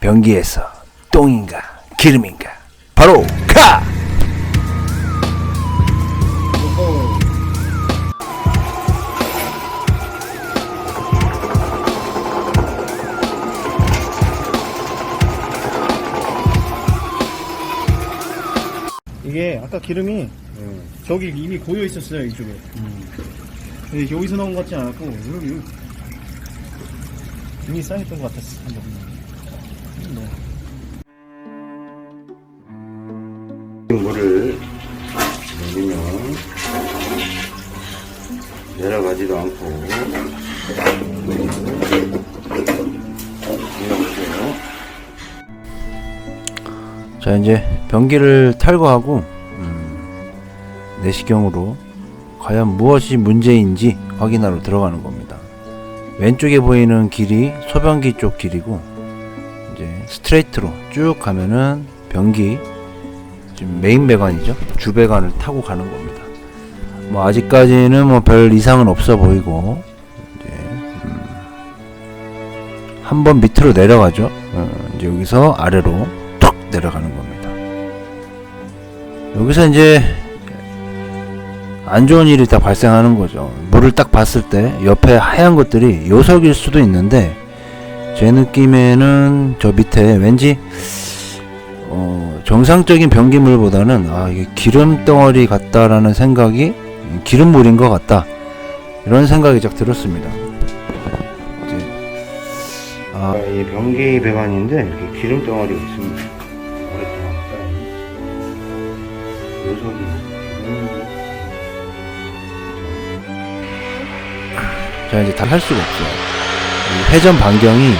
변기에서 똥인가 기름인가 바로 가! 이게 아까 기름이 저기 이미 고여 있었어요 이쪽에. 근데 여기서 나온 것 같지 않았고 여기 이미 쌓였던 것 같았어. 한번. 네. 물을 내리면 내려가지도 않고. 자 이제 변기를 탈거하고 음, 내시경으로 과연 무엇이 문제인지 확인하러 들어가는 겁니다. 왼쪽에 보이는 길이 소변기 쪽 길이고 이제 스트레이트로 쭉 가면은 변기 지금 메인 배관이죠 주 배관을 타고 가는 겁니다. 뭐 아직까지는 뭐 별 이상은 없어 보이고 이제 음, 한번 밑으로 내려가죠. 어, 이제 여기서 아래로 툭 내려가는 겁니다. 여기서 이제 안 좋은 일이 딱 발생하는 거죠. 물을 딱 봤을 때 옆에 하얀 것들이 요석일 수도 있는데 제 느낌에는 저 밑에 왠지 어, 정상적인 변기물보다는 아 이게 기름 덩어리 같다라는 생각이 기름물인 것 같다 이런 생각이 딱 들었습니다. 아 아, 이 변기 배관인데 이렇게 기름 덩어리가 있습니다. 오랫동안 쌓인 요석이 있는 자 이제 다 할 수가 없어요. 이 회전 반경이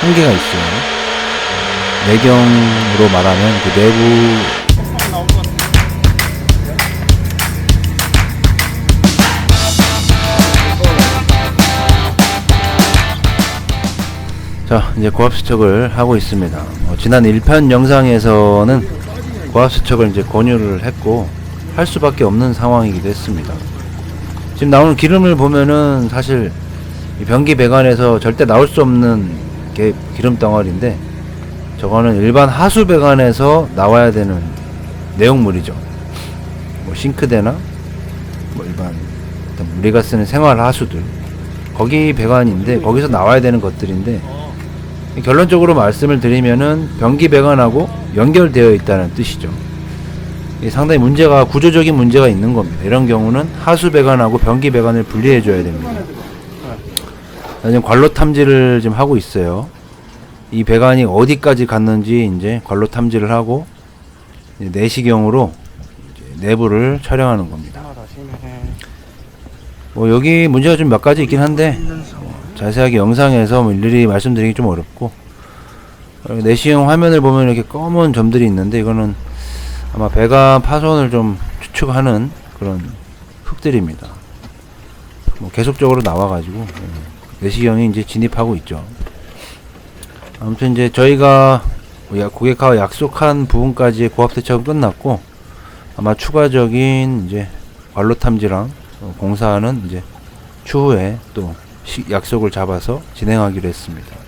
한계가 있어요. 내경으로 말하면 그 내부 자 이제 고압 수척을 하고 있습니다. 어, 지난 1편 영상에서는 고압 수척을 이제 권유를 했고 할 수밖에 없는 상황이기도 했습니다. 지금 나오는 기름을 보면은 사실 이 변기 배관에서 절대 나올 수 없는 게 기름 덩어리인데 저거는 일반 하수 배관에서 나와야 되는 내용물이죠. 뭐 싱크대나 뭐 일반 우리가 쓰는 생활 하수들 거기 배관인데 거기서 나와야 되는 것들인데 결론적으로 말씀을 드리면은 변기 배관하고 연결되어 있다는 뜻이죠. 상당히 문제가 구조적인 문제가 있는 겁니다. 이런 경우는 하수 배관하고 변기 배관을 분리해 줘야 됩니다. 자, 지금 관로 탐지를 지금 하고 있어요. 이 배관이 어디까지 갔는지 이제 관로 탐지를 하고 내시경으로 내부를 촬영하는 겁니다. 뭐 여기 문제가 좀 몇 가지 있긴 한데 뭐 자세하게 영상에서 뭐 일일이 말씀드리기 좀 어렵고 어, 내시경 화면을 보면 이렇게 검은 점들이 있는데 이거는 아마 배관 파손을 좀 추측하는 그런 흙들입니다. 뭐 계속적으로 나와가지고 예, 내시경이 이제 진입하고 있죠. 아무튼 이제 저희가 야- 고객하고 약속한 부분까지의 고압 세척은 끝났고 아마 추가적인 이제 관로 탐지랑 어, 공사는 이제 추후에 또 시- 약속을 잡아서 진행하기로 했습니다.